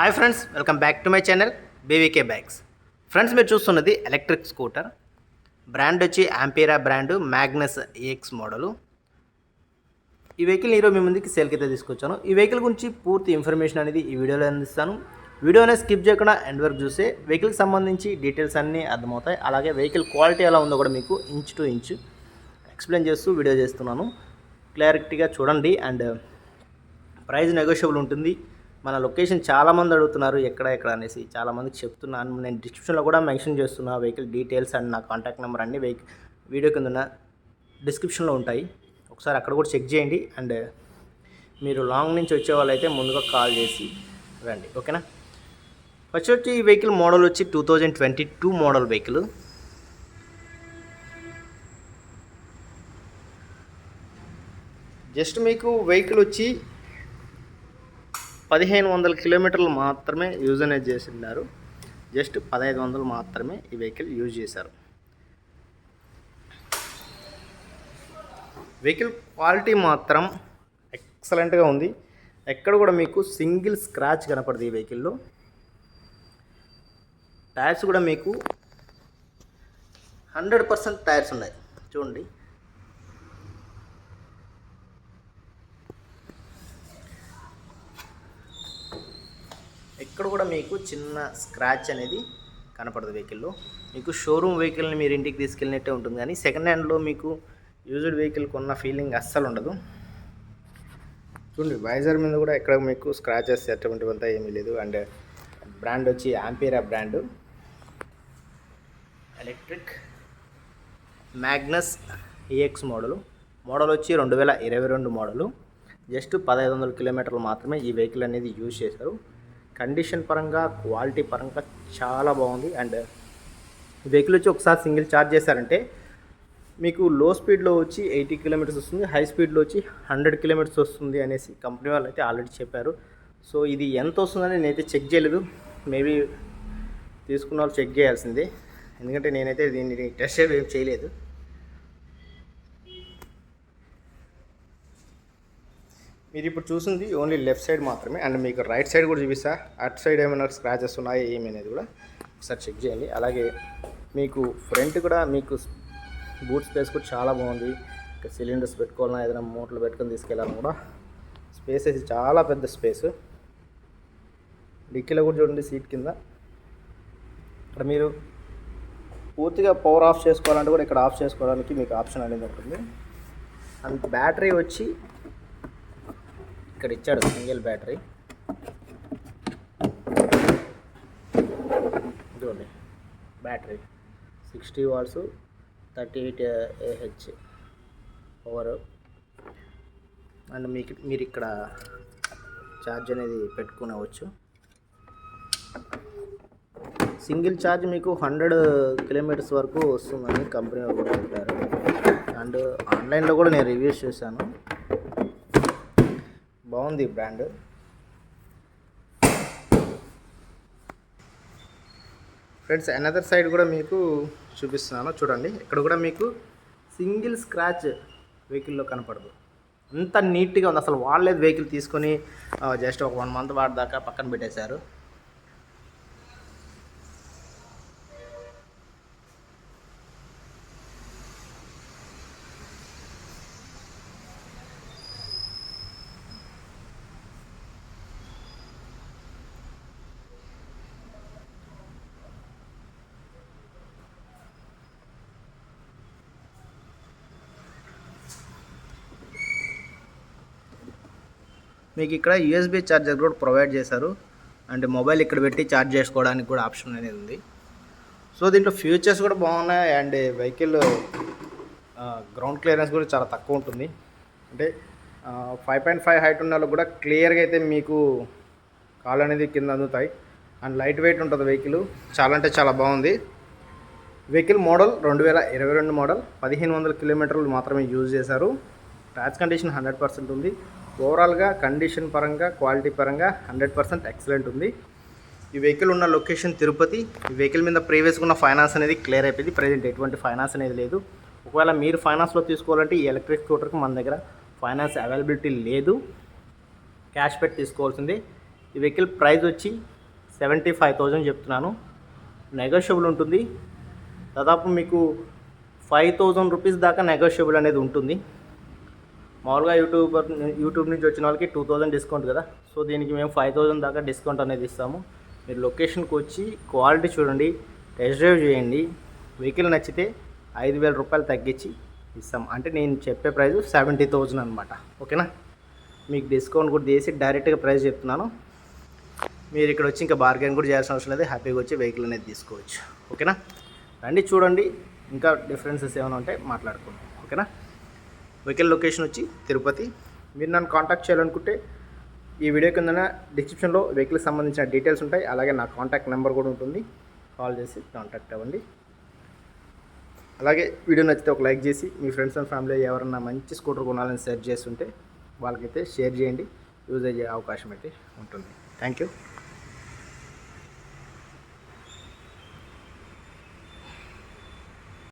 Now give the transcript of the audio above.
Hi friends welcome back to my channel BVK bags friends మీరు చూస్తున్నది electric scooter. Brand వచ్చి Ampere brand Magnus AX model. ఈ vehicle ఈరోజు మీ ముందుకి సేల్కి అయితే తీసుకొచ్చాను. ఈ వెహికల్ గురించి పూర్తి ఇన్ఫర్మేషన్ అనేది ఈ వీడియోలో అందిస్తాను. వీడియో అనేది స్కిప్ చేయకుండా ఎండ్ వరకు చూస్తే వెహికల్కి సంబంధించి డీటెయిల్స్ అన్నీ అర్థమవుతాయి. అలాగే వెహికల్ క్వాలిటీ ఎలా ఉందో కూడా మీకు ఇంచ్ టు ఇంచ్ ఎక్స్ప్లెయిన్ చేస్తూ వీడియో చేస్తున్నాను. క్లారిటీగా చూడండి. అండ్ ప్రైస్ నెగోషియబుల్ ఉంటుంది. మన లొకేషన్ చాలామంది అడుగుతున్నారు ఎక్కడ ఎక్కడ అనేసి. చాలామందికి చెప్తున్నాను నేను డిస్క్రిప్షన్లో కూడా మెన్షన్ చేస్తున్నా వెహికల్ డీటెయిల్స్ అండ్ నా కాంటాక్ట్ నెంబర్ అన్ని వెహికల్ వీడియో కింద ఉన్న డిస్క్రిప్షన్లో ఉంటాయి. ఒకసారి అక్కడ కూడా చెక్ చేయండి అండ్ మీరు లాంగ్ నుంచి వచ్చే వాళ్ళైతే ముందుగా కాల్ చేసి రండి. ఓకేనా? ఫస్ట్ వచ్చి ఈ వెహికల్ మోడల్ వచ్చి two thousand twenty two model vehicle. Just మీకు వెహికల్ వచ్చి పదిహేను వందల కిలోమీటర్లు మాత్రమే యూజ్ అనేది చేసిన్నారు జస్ట్ పదహైదు వందలు మాత్రమే ఈ వెహికల్ యూజ్ చేశారు. వెహికల్ క్వాలిటీ మాత్రం ఎక్సలెంట్గా ఉంది. ఎక్కడ కూడా మీకు సింగిల్ స్క్రాచ్ కనపడదు ఈ వెహికల్లో. టైర్స్ కూడా మీకు హండ్రెడ్ పర్సెంట్ టైర్స్ ఉన్నాయి. చూడండి. ఎక్కడ కూడా మీకు చిన్న స్క్రాచ్ అనేది కనపడదు వెహికల్లో మీకు షోరూమ్ వెహికల్ని మీరు ఇంటికి తీసుకెళ్ళినట్టే ఉంటుంది కానీ సెకండ్ హ్యాండ్లో మీకు యూజ్డ్ వెహికల్ కొన్న ఫీలింగ్ అస్సలు ఉండదు. చూడండి వైజర్ మీద కూడా ఎక్కడ మీకు స్క్రాచెస్ అటువంటివంతా ఏమీ లేదు. అండ్ బ్రాండ్ వచ్చి Ampere brand electric Magnus EX model model వచ్చి రెండు వేల ఇరవై రెండు మోడలు జస్ట్ పదహైదు వందల కిలోమీటర్లు మాత్రమే ఈ వెహికల్ అనేది యూజ్ చేశారు. కండిషన్ పరంగా క్వాలిటీ పరంగా చాలా బాగుంది. అండ్ వెహికల్ వచ్చి ఒకసారి సింగిల్ ఛార్జ్ చేశారంటే మీకు లో స్పీడ్లో వచ్చి ఎయిటీ కిలోమీటర్స్ వస్తుంది హై స్పీడ్లో వచ్చి హండ్రెడ్ కిలోమీటర్స్ వస్తుంది అనేసి కంపెనీ వాళ్ళు అయితే ఆల్రెడీ చెప్పారు. సో ఇది ఎంత వస్తుందని నేనైతే చెక్ చేయలేదు. మేబీ తీసుకున్న వాళ్ళు చెక్ చేయాల్సిందే. ఎందుకంటే నేనైతే దీన్ని టెస్ట్ ఏం చేయలేదు. మీరు ఇప్పుడు చూసింది ఓన్లీ లెఫ్ట్ సైడ్ మాత్రమే. అండ్ మీకు రైట్ సైడ్ కూడా చూపిస్తా. అటు సైడ్ ఏమైనా స్క్రాచెస్ ఉన్నాయా ఏమి అనేది కూడా ఒకసారి చెక్ చేయండి. అలాగే మీకు ఫ్రంట్ కూడా మీకు బూట్ స్పేస్ కూడా చాలా బాగుంది. ఇంకా సిలిండర్స్ పెట్టుకోవాలన్నా ఏదైనా మూటలు పెట్టుకొని తీసుకెళ్ళాలన్నా కూడా స్పేస్ అయితే చాలా పెద్ద స్పేస్. డిక్కీలో కూడా చూడండి సీట్ కింద. ఇక్కడ మీరు పూర్తిగా పవర్ ఆఫ్ చేసుకోవాలంటే కూడా ఇక్కడ ఆఫ్ చేసుకోవడానికి మీకు ఆప్షన్ అనేది ఉంటుంది. అండ్ బ్యాటరీ వచ్చి ఇక్కడ ఇచ్చాడు సింగిల్ బ్యాటరీ. ఇదిగోండి battery. Sixty watts thirty eight AH power. And మీకు మీరు ఇక్కడ ఛార్జ్ అనేది పెట్టుకునేవచ్చు. సింగిల్ ఛార్జ్ మీకు హండ్రెడ్ కిలోమీటర్స్ వరకు వస్తుందని కంపెనీ వాళ్ళు కూడా చెప్పారు అండ్ ఆన్లైన్లో కూడా నేను రివ్యూస్ చేశాను. బాగుంది బ్రాండ్. ఫ్రెండ్స్ అనదర్ సైడ్ కూడా మీకు చూపిస్తున్నాను. చూడండి ఇక్కడ కూడా మీకు సింగిల్ స్క్రాచ్ వెహికల్లో కనపడదు. అంత నీట్గా ఉంది. అసలు వాళ్ళేది వెహికల్ తీసుకొని జస్ట్ ఒక వన్ మంత్ వాడదాకా పక్కన పెట్టేశారు. మీకు ఇక్కడ యూఎస్బి ఛార్జర్ కూడా ప్రొవైడ్ చేశారు. అండ్ మొబైల్ ఇక్కడ పెట్టి ఛార్జ్ చేసుకోవడానికి కూడా ఆప్షన్ అనేది ఉంది. సో దీంట్లో ఫ్యూచర్స్ కూడా బాగున్నాయి అండ్ వెహికల్ గ్రౌండ్ క్లియరెన్స్ కూడా చాలా తక్కువ ఉంటుంది. అంటే ఫైవ్ పాయింట్ ఫైవ్ హైట్ ఉన్న వాళ్ళు కూడా క్లియర్గా అయితే మీకు కాలు అనేది కింద అందుతాయి. అండ్ లైట్ వెయిట్ ఉంటుంది వెహికల్ చాలా అంటే చాలా బాగుంది. వెహికల్ మోడల్ రెండు వేల ఇరవై రెండు మోడల్ పదిహేను వందల కిలోమీటర్లు మాత్రమే యూజ్ చేశారు. టచ్ కండిషన్ హండ్రెడ్ పర్సెంట్ ఉంది. ఓవరాల్గా కండిషన్ పరంగా క్వాలిటీ పరంగా హండ్రెడ్ పర్సెంట్ ఎక్సలెంట్ ఉంది. ఈ వెహికల్ ఉన్న లొకేషన్ తిరుపతి ఈ వెహికల్ మీద ప్రీవియస్గా ఉన్న ఫైనాన్స్ అనేది క్లియర్ అయిపోయింది. ప్రజెంట్ ఎటువంటి ఫైనాన్స్ అనేది లేదు. ఒకవేళ మీరు ఫైనాన్స్లో తీసుకోవాలంటే ఈ ఎలక్ట్రిక్ స్కూటర్కి మన దగ్గర ఫైనాన్స్ అవైలబిలిటీ లేదు. క్యాష్ పెట్టి తీసుకోవాల్సింది. ఈ వెహికల్ ప్రైస్ వచ్చి సెవెంటీ ఫైవ్ థౌజండ్ చెప్తున్నాను. నెగోషియబుల్ ఉంటుంది. దాదాపు మీకు ఫైవ్ థౌజండ్ రూపీస్ దాకా నెగోషియబుల్ అనేది ఉంటుంది. మామూలుగా యూట్యూబర్ యూట్యూబ్ నుంచి వచ్చిన వాళ్ళకి టూ థౌజండ్ డిస్కౌంట్ కదా. సో దీనికి మేము ఫైవ్ థౌజండ్ దాకా డిస్కౌంట్ అనేది ఇస్తాము. మీరు లొకేషన్కి వచ్చి క్వాలిటీ చూడండి టెస్ట్ డ్రైవ్ చేయండి వెహికల్ నచ్చితే ఐదు వేల రూపాయలు తగ్గించి ఇస్తాం. అంటే నేను చెప్పే ప్రైస్ సెవెంటీ థౌజండ్ అనమాట ఓకేనా? మీకు డిస్కౌంట్ కూడా చేసి డైరెక్ట్గా ప్రైస్ చెప్తున్నాను. మీరు ఇక్కడ వచ్చి ఇంకా బార్గెన్ కూడా చేయాల్సిన అవసరం లేదు. హ్యాపీగా వచ్చి వెహికల్ అనేది తీసుకోవచ్చు. ఓకేనా? రండి చూడండి. ఇంకా డిఫరెన్సెస్ ఏమైనా ఉంటే మాట్లాడుకుందాం. ఓకేనా? వెహికల్ లొకేషన్ వచ్చి తిరుపతి. మీరు నన్ను కాంటాక్ట్ చేయాలనుకుంటే ఈ వీడియో కింద డిస్క్రిప్షన్లో వెహికల్కి సంబంధించిన డీటెయిల్స్ ఉంటాయి. అలాగే నా కాంటాక్ట్ నెంబర్ కూడా ఉంటుంది. కాల్ చేసి కాంటాక్ట్ అవ్వండి. అలాగే వీడియో నచ్చితే ఒక లైక్ చేసి మీ ఫ్రెండ్స్ అండ్ ఫ్యామిలీ ఎవరన్నా మంచి స్కూటర్ కొనాలని సెర్చ్ చేస్తుంటే వాళ్ళకైతే షేర్ చేయండి. యూజ్ అయ్యే అవకాశం అయితే ఉంటుంది. Thank you